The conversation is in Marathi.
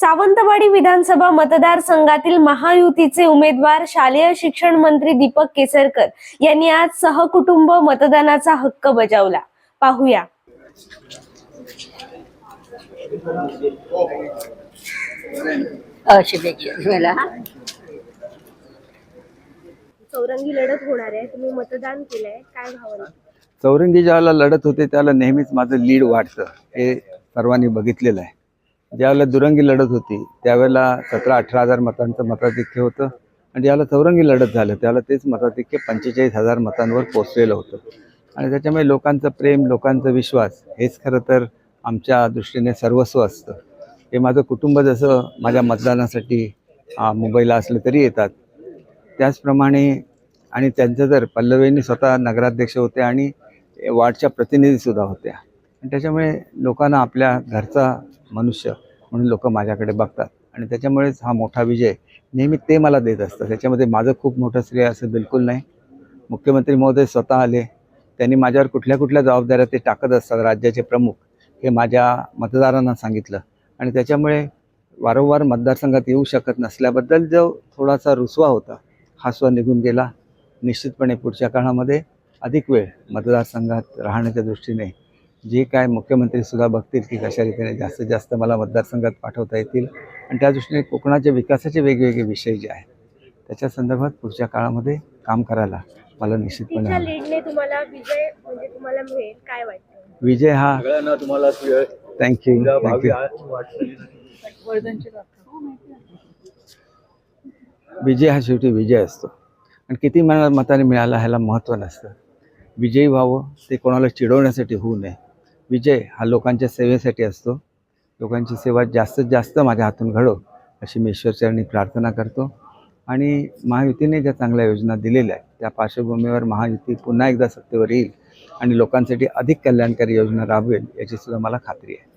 सावंतवाडी विधानसभा मतदारसंघातील महायुतीचे उमेदवार शालेय शिक्षण मंत्री दीपक केसरकर यांनी आज सहकुटुंब मतदानाचा हक्क बजावला. पाहूया. चौरंगी लढत होणार आहे. तुम्ही मतदान केलंय. काय भावना? चौरंगी ज्यावेळेला लढत होते त्याला नेहमीच माझं लीड वाढतं हे सर्वांनी बघितलेलं आहे. ज्यावेळेला दुरंगी लढत होती त्यावेळेला सतरा अठरा हजार मतांचं मताधिक्य होतं आणि ज्याला चौरंगी लढत झालं त्यावेळेला तेच मताधिक्य पंचेचाळीस हजार मतांवर पोचलेलं होतं. आणि त्याच्यामुळे लोकांचं प्रेम लोकांचा विश्वास हेच खरं तर आमच्या दृष्टीने सर्वस्व असतं. हे माझं कुटुंब जसं माझ्या मतदानासाठी मुंबईला असलं तरी येतात. त्याचप्रमाणे आणि त्यांचं जर पल्लवींनी स्वतः नगराध्यक्ष होते आणि वार्डच्या प्रतिनिधीसुद्धा होत्या. आणि त्याच्यामुळे लोकांना आपल्या घरचा मनुष्य म्हणून लोक माझ्याकडे बघतात. आणि त्याच्यामुळेच हा मोठा विजय नेहमी ते मला देत असतात त्याच्यामध्ये माझं खूप मोठं श्रेय असं बिलकुल नाही. मुख्यमंत्री महोदय स्वतः आले. त्यांनी माझ्यावर कुठल्या कुठल्या जबाबदाऱ्या ते टाकत असतात. राज्याचे प्रमुख हे माझ्या मतदारांना सांगितलं. आणि त्याच्यामुळे वारंवार मतदारसंघात येऊ शकत नसल्याबद्दल जो थोडासा रुसवा होता हा स्व निघून गेला. निश्चितपणे पुढच्या काळामध्ये अधिक वेळ मतदारसंघात राहण्याच्या दृष्टीने जे काय मुख्यमंत्रीसुद्धा बघतील की कशा रीतीने जास्तीत जास्त मला मतदारसंघात पाठवता येतील. आणि त्या दृष्टीने कोकणाच्या विकासाचे वेगवेगळे विषय जे आहेत त्याच्या संदर्भात पुढच्या काळामध्ये काम करायला मला निश्चितपणे. लीडने तुम्हाला विजय म्हणजे तुम्हाला मिळेल काय वाटतं? विजय हा तुम्हाला थँक्यू विजय हा शेवटी विजय असतो. आणि किती मला मताने मिळाला ह्याला महत्त्व नसतं. विजयी व्हावं ते कोणाला चिडवण्यासाठी होऊ नये. विजय हा लोकांच्या सेवेसाठी असतो. लोकांची सेवा जास्तीत जास्त माझ्या हातून घडो अशी मी ईश्वरचरणी प्रार्थना करतो. आणि महायुतीने ज्या चांगल्या योजना दिलेल्या आहेत त्या पार्श्वभूमीवर महायुती पुन्हा एकदा सत्तेवर येईल आणि लोकांसाठी अधिक कल्याणकारी योजना राबवेल याची सुद्धा मला खात्री आहे.